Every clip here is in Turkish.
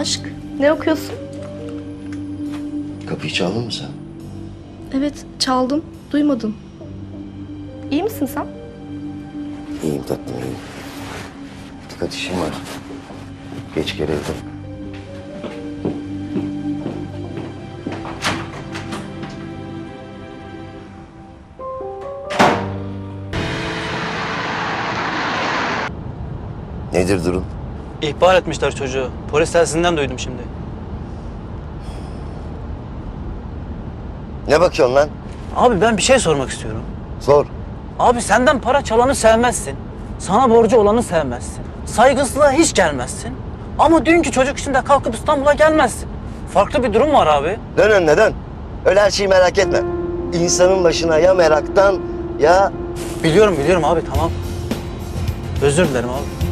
Aşk. Ne okuyorsun? Kapıyı çaldın mı sen? Evet, çaldım. Duymadın. İyi misin sen? İyiyim tatlım iyiyim. Dikkat işim var. Geç gel evde. Nedir durum? İhbar etmişler çocuğu. Polis telsizinden duydum şimdi. Ne bakıyorsun lan? Abi ben bir şey sormak istiyorum. Sor. Abi senden para çalanı sevmezsin. Sana borcu olanı sevmezsin. Saygısızlığa hiç gelmezsin. Ama dünkü çocuk için de kalkıp İstanbul'a gelmezsin. Farklı bir durum var abi. Dön önüne dön. Öyle her şeyi merak etme. İnsanın başına ya meraktan ya Biliyorum biliyorum abi tamam. Özür dilerim abi.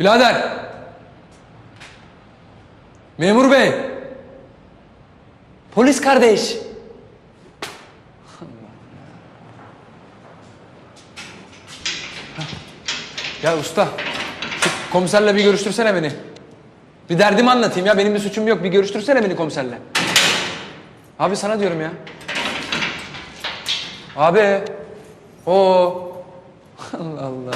Birader. Memur bey. Polis kardeş. Ya usta, şu komiserle bir görüştürsene beni. Bir derdimi anlatayım ya, benim bir suçum yok. Bir görüştürsene beni komiserle. Abi sana diyorum ya. Abi. O. Allah Allah.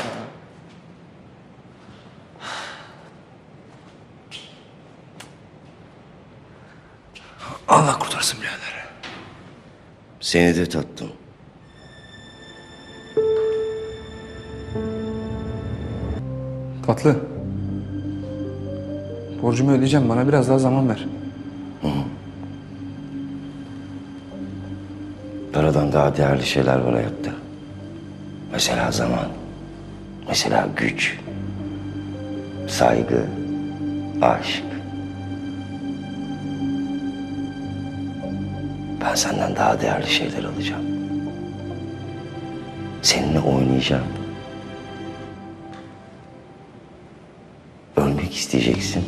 Allah kurtarsın birader. seni de tattım. Tatlı. Borcumu ödeyeceğim. Bana biraz daha zaman ver. Paradan daha değerli şeyler var hayatta. Mesela zaman. Mesela güç. Saygı. Aşk. Ben senden daha değerli şeyler alacağım. Seninle oynayacağım. Ölmek isteyeceksin.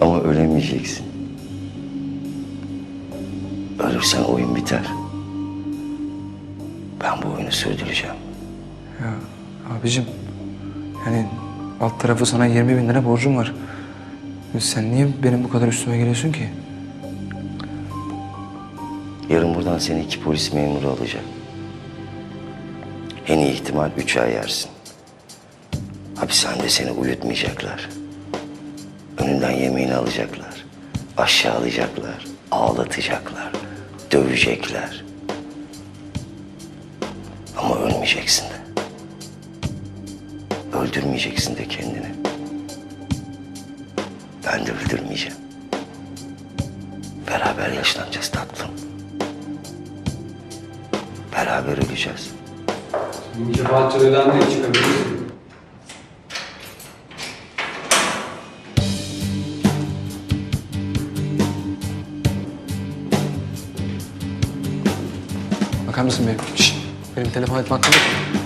Ama ölemeyeceksin. Ölürsen oyun biter. Ben bu oyunu sürdüreceğim. Ya abicim. Yani alt tarafı sana 20 bin lira borcum var. Sen niye benim bu kadar üstüme geliyorsun ki? Yarın buradan seni iki polis memuru alacak. En iyi ihtimal üç ay yersin. Hapishanede seni uyutmayacaklar. Önünden yemeğini alacaklar. Aşağılayacaklar. Ağlatacaklar. Dövecekler. Ama ölmeyeceksin de. Öldürmeyeceksin de kendini. Ben de öldürmeyeceğim. Beraber yaşlanacağız tatlım. Beraber öleceğiz. Şefaatçi ödendi çıkabilirsin. Bakar mısın benim? Şşt! Benim telefon etme hakkım yok mu?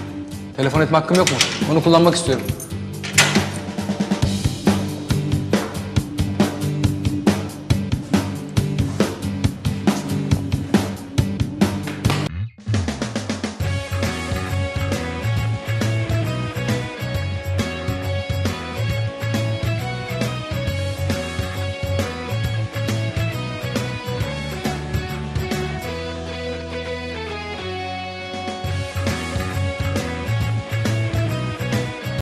Telefon etme hakkım yok mu? Onu kullanmak istiyorum.